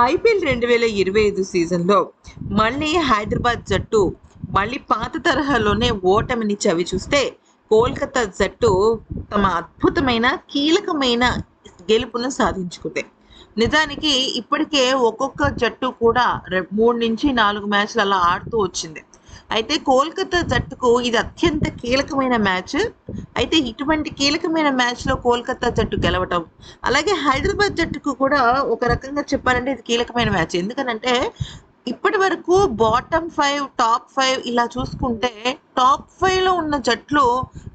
IPL రెండు వేల ఇరవై ఐదు సీజన్లో మళ్ళీ హైదరాబాద్ జట్టు మళ్ళీ పాత తరహాలోనే ఓటమిని చవి చూస్తే కోల్కతా జట్టు తమ అద్భుతమైన కీలకమైన గెలుపును సాధించుకుంది. నిజానికి ఇప్పటికే ఒక్కొక్క జట్టు కూడా మూడు నుంచి నాలుగు మ్యాచ్లు అలా ఆడుతూ వచ్చింది. అయితే కోల్కతా జట్టుకు ఇది అత్యంత కీలకమైన మ్యాచ్. అయితే ఇటువంటి కీలకమైన మ్యాచ్లో కోల్కతా జట్టు గెలవటం అలాగే హైదరాబాద్ జట్టుకు కూడా ఒక రకంగా చెప్పాలంటే ఇది కీలకమైన మ్యాచ్. ఎందుకనంటే ఇప్పటి వరకు బాటమ్ ఫైవ్ టాప్ ఫైవ్ ఇలా చూసుకుంటే టాప్ ఫైవ్లో ఉన్న జట్లు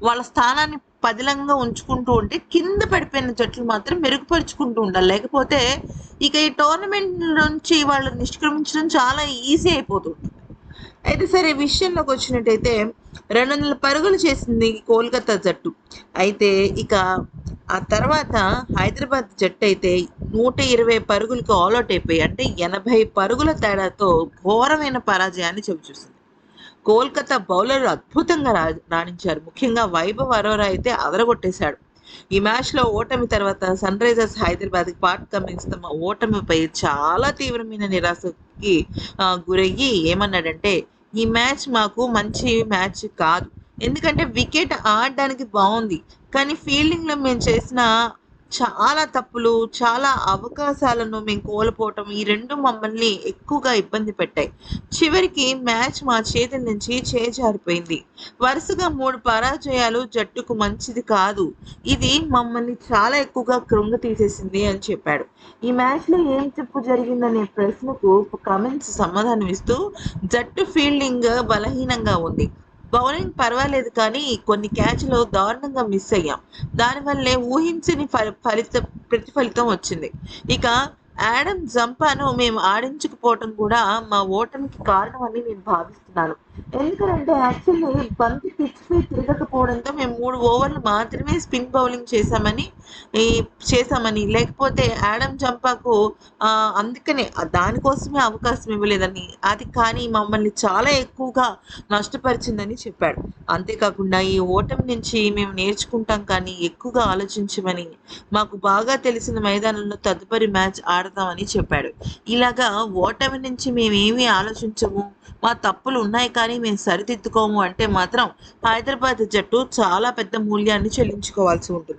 వాళ్ళ స్థానాన్ని పదిలంగా ఉంచుకుంటూ ఉంటే కింద పడిపోయిన జట్లు మాత్రం మెరుగుపరుచుకుంటూ ఉండాలి. లేకపోతే ఇక ఈ టోర్నమెంట్ నుంచి వాళ్ళు నిష్క్రమించడం చాలా ఈజీ అయిపోతుంది. అయితే సరే విషయంలోకి వచ్చినట్టయితే రెండు వందల పరుగులు చేసింది కోల్కతా జట్టు. అయితే ఇక ఆ తర్వాత హైదరాబాద్ జట్టు అయితే నూట ఇరవై పరుగులకు ఆల్అౌట్ అయిపోయి అంటే ఎనభై పరుగుల తేడాతో ఘోరమైన పరాజయాన్ని చవిచూసింది కోల్కతా బౌలర్లు అద్భుతంగా రా రాణించారు. ముఖ్యంగా వైభవ్ అరోరా అయితే అదరగొట్టేశాడు. ఈ మ్యాచ్లో ఓటమి తర్వాత Sunrisers Hyderabad Pat Cummins తమ ఓటమిపై చాలా తీవ్రమైన నిరాశకి గురయ్యి ఏమన్నాడంటే ఈ మ్యాచ్ మాకు మంచి మ్యాచ్ కాదు. ఎందుకంటే వికెట్ ఆడడానికి బాగుంది కానీ ఫీల్డింగ్లో మేము చేసిన చాలా తప్పులు చాలా అవకాశాలను మేము కోల్పోవటం ఈ రెండు మమ్మల్ని ఎక్కువగా ఇబ్బంది పెట్టాయి. చివరికి మ్యాచ్ మా చేతి నుంచి చేజారిపోయింది. వరుసగా మూడు పరాజయాలు జట్టుకు మంచిది కాదు. ఇది మమ్మల్ని చాలా ఎక్కువగా కృంగ తీసేసింది అని చెప్పాడు. ఈ మ్యాచ్లో ఏం చెప్పు జరిగిందనే ప్రశ్నకు కమెంట్స్ సమాధానం ఇస్తూ జట్టు ఫీల్డింగ్ బలహీనంగా ఉంది. బౌలింగ్ పర్వాలేదు కానీ కొన్ని క్యాచ్లో దారుణంగా మిస్ అయ్యాం. దానివల్లే ఊహించని ఫలిత ప్రతిఫలితం వచ్చింది. ఇక యాడమ్ జంపాను మేము ఆడించకపోవటం కూడా మా ఓటమికి కారణమని నేను భావిస్తున్నాను. ఎందుకంటే యాక్చువల్లీ బంతి పిచ్చిపై తిరగకపోవడంతో మేము మూడు ఓవర్లు మాత్రమే స్పిన్ బౌలింగ్ చేశామని ఈ చేశామని. లేకపోతే యాడమ్ చంపాకు అందుకనే దానికోసమే అవకాశం ఇవ్వలేదని. అది కానీ మమ్మల్ని చాలా ఎక్కువగా నష్టపరిచిందని చెప్పాడు. అంతేకాకుండా ఈ ఓటమి నుంచి మేము నేర్చుకుంటాం కానీ ఎక్కువగా ఆలోచించమని మాకు బాగా తెలిసిన మైదానంలో తదుపరి మ్యాచ్ ఆడతామని చెప్పాడు. ఇలాగా ఓటమి నుంచి మేమేమీ ఆలోచించము మా తప్పులు ఉన్నాయి కానీ మేము సరిదిద్దుకోము అంటే మాత్రం హైదరాబాద్ జట్టు చాలా పెద్ద మూల్యాన్ని చెల్లించుకోవాల్సి ఉంటుంది.